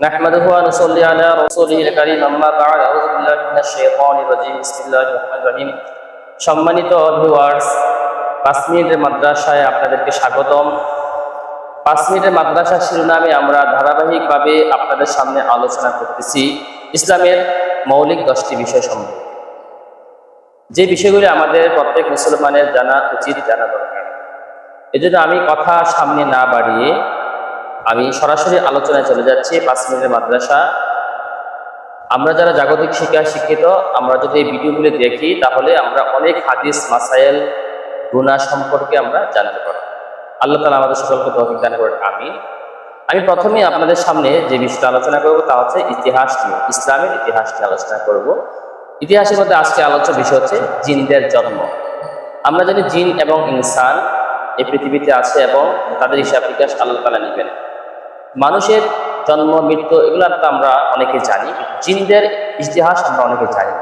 نحمده ونصلي على رسوله الكريم أما بعد أعوذ بالله من الشيطان الرجيم بسم الله الرحمن الرحيم সম্মানিত ভিউয়ার্স পাঁচ মিনিটের মাদ্রাসায় আপনাদেরকে স্বাগতম পাঁচ মিনিটের মাদ্রাসা শিরোনামে আমরা ধারাবাহিকভাবে আপনাদের সামনে আলোচনা করতেছি ইসলামের মৌলিক দশটি বিষয় সম্পর্কে যে বিষয়গুলি আমাদের প্রত্যেক মুসলমানের জানা উচিত জানা দরকার এজন্য আমি কথা সামনে না বাড়িয়ে আমি সরাসরি আলোচনায় চলে যাচ্ছি, পাঁচ মিনিটের মাদ্রাসা। আমরা যারা জাগতিক শিক্ষা শিক্ষিত, আমরা যদি এই ভিডিওগুলি দেখি, তাহলে আমরা অনেক হাদিস মাসাইল গুণা সম্পর্কে আমরা জানতে পারি আল্লাহ তালা আমাদের সকলকে তৌফিক দান করেন আমি আমি প্রথমে আপনাদের সামনে যে বিষয়টা আলোচনা করব, তা হচ্ছে ইতিহাস নিয়ে, ইসলামের ইতিহাস নিয়ে আলোচনা করব। ইতিহাসের মধ্যে আজকে আলোচ্য বিষয় হচ্ছে জিনদের জন্ম। আমরা জানি জিন এবং ইনসান এই পৃথিবীতে আছে এবং তাদের হিসাব বিকাশ আল্লাহ তালা নেবেন। মানুষের জন্ম, মৃত্যু এগুলো তো আমরা অনেকে জানি জিনদের ইতিহাস আমরা অনেকে জানি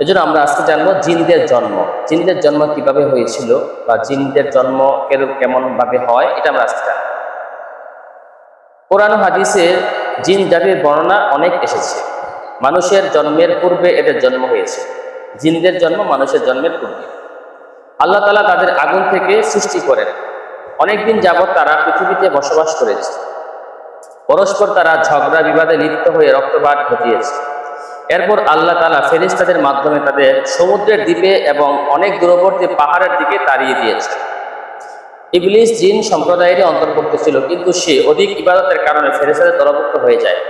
এই জন্য আমরা আজকে জানব জিনদের জন্ম। জিনদের জন্ম কীভাবে হয়েছিল বা জিনদের জন্ম কেমন ভাবে হয়, এটা আমরা আজকে জানব। কোরআন হাদিসের জিন জাতির বর্ণনা অনেক এসেছে। মানুষের জন্মের পূর্বে এদের জন্ম হয়েছে। জিনদের জন্ম মানুষের জন্মের পূর্বে। আল্লাহ তালা তাদের আগুন থেকে সৃষ্টি করেন। অনেকদিন যাবৎ তারা পৃথিবীতে বসবাস করেছে। পরস্পর তারা ঝগড়া, বিবাদে লিপ্ত হয়ে রক্তপাত ঘটিয়েছে। এরপর আল্লাহ তালা ফেরিস্তাদের মাধ্যমে তাদের সমুদ্রের দ্বীপে এবং অনেক দূরবর্তী পাহাড়ের দিকে তাড়িয়ে দিয়েছে। ইবলিস জিন সম্প্রদায়ের অন্তর্ভুক্ত ছিল, কিন্তু সে অধিক ইবাদতের কারণে ফেরিস্তাদের দলভুক্ত হয়ে যায়।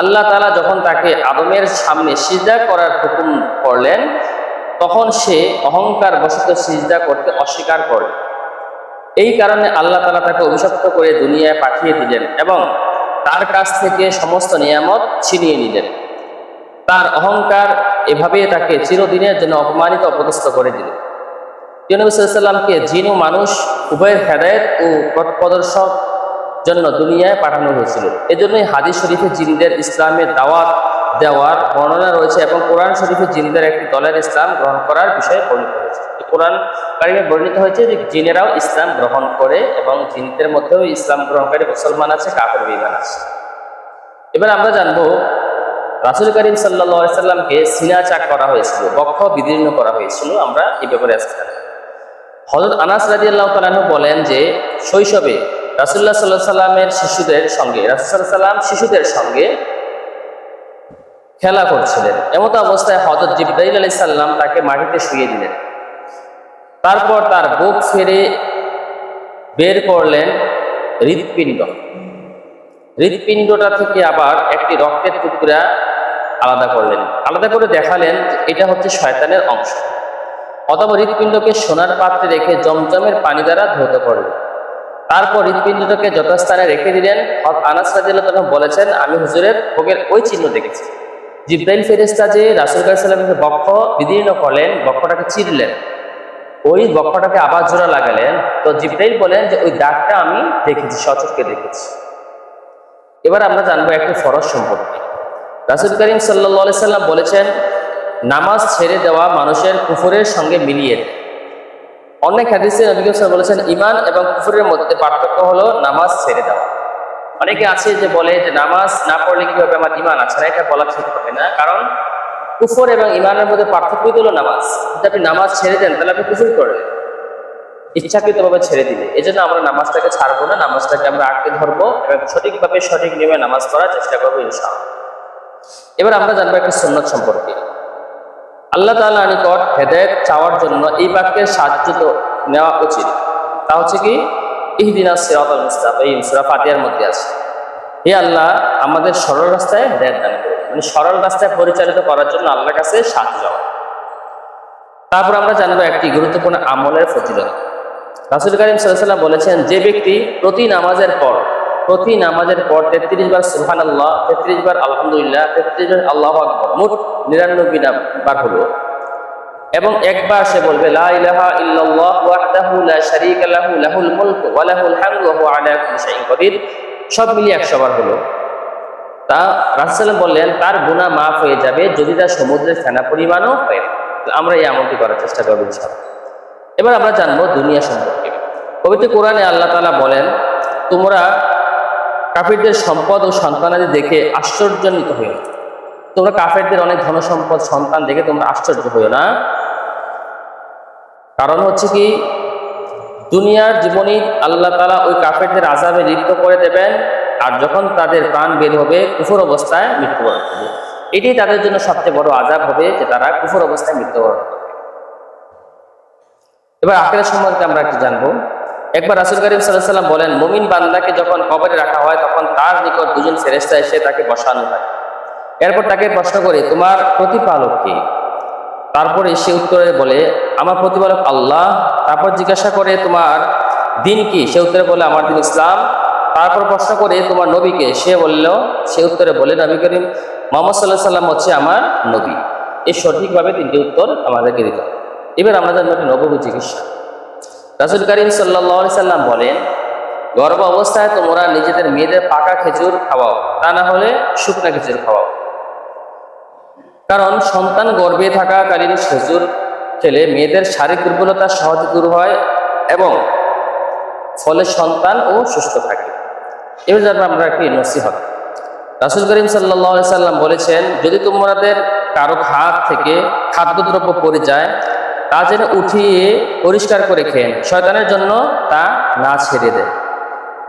আল্লাহ তালা যখন তাকে আদমের সামনে সিজদা করার হুকুম করলেন, তখন সে অহংকার বশত সিজদা করতে অস্বীকার করে এই কারণে আল্লাহ তালা তাকে অভিশপ্ত করে দুনিয়ায় পাঠিয়ে দিলেন এবং তার কাছ থেকে সমস্ত নিয়ামত ছিনিয়ে নিলেন। তার অহংকার এভাবে তাকে চিরদিনের জন্য অপমানিত অপদস্থ করে দিল। সাল্লামকে জিন ও মানুষ উভয়ের হেদায়ত ও প্রদর্শক জন্য দুনিয়ায় পাঠানো হয়েছিল। এজন্যই হাদিস শরীফে জিনদের ইসলামের দাওয়াত দেওয়ার বর্ণনা রয়েছে এবং কোরআন শরীফে জিনদের একটি দলের ইসলাম গ্রহণ করার বিষয়ে বর্ণিত হয়েছে। কোরআন কারিমে বর্ণিত হয়েছে যে জিনেরাও ইসলাম গ্রহণ করে এবং জিনদের মধ্যেও ইসলাম গ্রহণকারী মুসলমান আছে কাপড় বিমান আছে। এবার আমরা জানব, রাসুল করিম সাল্লা সাল্লামকে সিনা চাক করা হয়েছিল, বক্ষ বিদীর্ণ করা হয়েছিল, আমরা এই ব্যাপারে আসতে হজরত আনাস রাজি আল্লাহ তালু বলেন যে, শৈশবে রাসুল্লাহ সাল্লাহ সাল্লামের শিশুদের সঙ্গে রাসুল্লাহ সাল্লাম শিশুদের সঙ্গে খেলা করছিলেন। এমত অবস্থায় হজরত জিব্রাইল আলি সাল্লাম তাকে মাটিতে শুয়ে দিলেন। তারপর তার বুক ফেরে বের করলেন হৃৎপিণ্ড। হৃৎপিণ্ডটা থেকে আবার একটি রক্তের টুকরা আলাদা করলেন। আলাদা করে দেখালেন এটা হচ্ছে শয়তানের অংশ। অথবা হৃৎপিণ্ডকে সোনার পাত্রে রেখে জমজমের পানি দ্বারা ধৌত করলেন। তারপর হৃৎপিণ্ডটাকে যথাস্থানে রেখে দিলেন। আনাস রাজিল্লাহ বলেছেন, আমি হুজুরের ভোগের ওই চিহ্ন দেখেছি। জিব্রাইল ফেরেস্তা যে রাসুল সাল্লামকে বক্ষ বিদীর্ণ করলেন, বক্ষটাকে চিরলেন। ওই বক্ষটাকে আবার জোড়া লাগালেন, তো জিব্রাইল বলেন যে, ওই দাগটা আমি দেখেছি, সচককে দেখেছি। এবার আমরা জানব একটু ফরজ সম্পর্কে রাসুল করিম সাল্লা সাল্লাম বলেছেন, নামাজ ছেড়ে দেওয়া মানুষের কুফুরের সঙ্গে মিলিয়ে অনেক হাদিসে নবী বলেছেন, ইমান এবং কুফুরের মধ্যে পার্থক্য হলো নামাজ ছেড়ে দেওয়া। অনেকে আছে যে বলে যে, নামাজ না পড়লে কীভাবে আমার ইমান আছে? না, এটা বলা ঠিক হবে না, কারণ কুফর এবং ইমানের মধ্যে পার্থক্যই হলো নামাজ। যদি আপনি নামাজ ছেড়ে দেন, তাহলে আপনি কুফুর করলেন ইচ্ছাকৃতভাবে ছেড়ে দিলে। এই জন্য আমরা নামাজটাকে ছাড়বো না, নামাজটাকে আমরা আটকে ধরবো এবং সঠিকভাবে সঠিক নিয়মে নামাজ পড়ার চেষ্টা করব ইনশাআল্লাহ। এবার আমরা জানব একটা সুন্নত সম্পর্কে। আল্লাহ তাআলা নিকট হেদায়ত চাওয়ার জন্য এই বাক্যের সাহায্য তো নেওয়া উচিত। তা হচ্ছে কি? ইহদিনা সিরাতাল মুস্তাকিম। সূরা ফাতিহার মধ্যে আছে। হে আল্লাহ, আমাদের সরল রাস্তায় হেদায়ত দান করুন মানে সরল রাস্তায় পরিচালিত করার জন্য আল্লাহর কাছে সাহায্য তারপর আমরা জানব একটি গুরুত্বপূর্ণ আমলের ফজিলত। রাসুল করিম সাল্লাম বলেছেন, যে ব্যক্তি প্রতি নামাজের পর, প্রতি নামাজের পর তেত্রিশ বার সুহান আল্লাহ তেত্রিশ বার আলহামদুলিল্লাহ, তেত্রিশ বার আল্লাহ আকবর, মোট নিরানব্বই বার হলো। এবং একবার সে বলবে, লা ইলাহা লা সব মিলিয়ে 100 বার হলো। তা রাসূল বললেন, তার গুণা মাফ হয়ে যাবে যদি তার সমুদ্রের ফেনা পরিমাণও হয়। তো আমরা এই আমলটি করার চেষ্টা করব এবার আমরা জানব দুনিয়া সম্পর্কে। পবিত্র কোরআনে আল্লাহ তাআলা বলেন, তোমরা কাফিরদের সম্পদ ও সন্তানাদি দেখে আশ্চর্যান্বিত হইও তোমরা কাফেরদের অনেক ধন সম্পদ, সন্তান দেখে তোমরা আশ্চর্য হইও না। কারণ হচ্ছে কি, দুনিয়ার জীবনী আল্লাহ তালা ওই কাফেরদের আজাবে লিপ্ত করে দেবেন আর যখন তাদের প্রাণ বের হবে, কুফর অবস্থায় মৃত্যুবরণ করবে। এটি তাদের জন্য সবচেয়ে বড় আজাব হবে যে তারা কুফর অবস্থায় মৃত্যুবরণ করবে। এবার আখের সম্বন্ধে আমরা একটু জানব? একবার রাসুল করিম সাল্লাম বলেন, মুমিন বান্দাকে যখন কবরে রাখা হয়, তখন তার নিকট দুজন ফেরেস্তা এসে তাকে বসানো হয়। এরপর তাকে প্রশ্ন করে, তোমার প্রতিপালক কি? তারপরে সে উত্তরে বলে, আমার প্রতিপালক আল্লাহ। তারপর জিজ্ঞাসা করে, তোমার দিন কি? সে উত্তরে বলে, আমার দিন ইসলাম। তারপর প্রশ্ন করে, তোমার নবীকে? সে বলল, সে উত্তরে বলে, নবী করিম, মোহাম্মদ সাল্লাহ সাল্লাম হচ্ছে আমার নবী। এই সঠিকভাবে তিনটি উত্তর আমাদেরকে দিতে এবার আমরা জানব একটি নবী চিকিৎসা। রাসুল করিম সাল্লাহ সাল্লাম বলেন, গর্ভ অবস্থায় তোমরা নিজেদের মেয়েদের পাকা খেজুর খাওয়াও, তা না হলে শুকনা খেজুর খাওয়াও। কারণ সন্তান গর্ভে থাকাকালীন খেজুর খেলে মেয়েদের শারীরিক দুর্বলতা সহজে দূর হয় এবং ফলে সন্তান ও সুস্থ থাকে। এবার জানব আমরা একটি নসিহত। রাসুল করিম সাল্লাহ সাল্লাম বলেছেন, যদি তোমাদের কারও হাত থেকে খাদ্যদ্রব্য পড়ে যায়, তা যেন উঠিয়ে পরিষ্কার করে খেয়ে শয়তানের জন্য তা না ছেড়ে দেয়।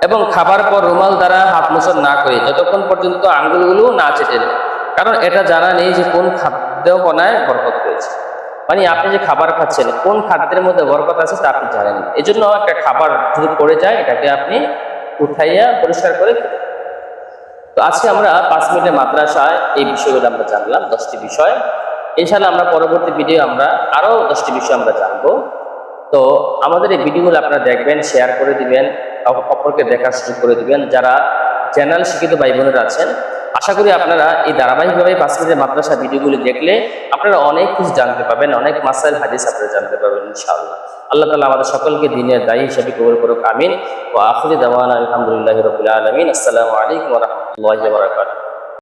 এবং খাবার পর রুমাল দ্বারা হাত মোছন না করে যতক্ষণ পর্যন্ত আঙ্গুলগুলো না চেটে দেয় কারণ এটা জানা নেই যে কোন খাদ্য কণায় বরকত রয়েছে। মানে আপনি যে খাবার খাচ্ছেন, কোন খাদ্যের মধ্যে বরকত আছে তা আপনি জানেন। এই জন্য একটা খাবার যদি পড়ে যায়, এটাকে আপনি উঠাইয়া পরিষ্কার করে তো আজকে আমরা পাঁচ মিনিটের মাদ্রাসায় এই বিষয়গুলো আমরা জানলাম, দশটি বিষয়। ইনশাল্লাহ আমরা পরবর্তী ভিডিও আমরা আরও দশটি বিষয় আমরা জানব। তো আমাদের এই ভিডিওগুলো আপনারা দেখবেন শেয়ার করে দিবেন অপরকে দেখার সুযোগ করে দিবেন, যারা চ্যানেল শিক্ষিত ভাই বোনেরা আছেন। আশা করি আপনারা এই ধারাবাহিকভাবে পাঁচ মিনিটের মাদ্রাসা ভিডিওগুলি দেখলে আপনারা অনেক কিছু জানতে পারবেন অনেক মাসাইল হাদিস আপনারা জানতে পারবেন, ইনশাআল্লাহ। আল্লাহ তালা আমাদের সকলকে দিনের দায়ী হিসেবে কবর করুক, আমিন। ও আখরি দাওয়ান আলহামদুলিল্লাহ রবিল আলমিন। আসসালামু আলাইকুম রহমতুল্লাহ বারকাত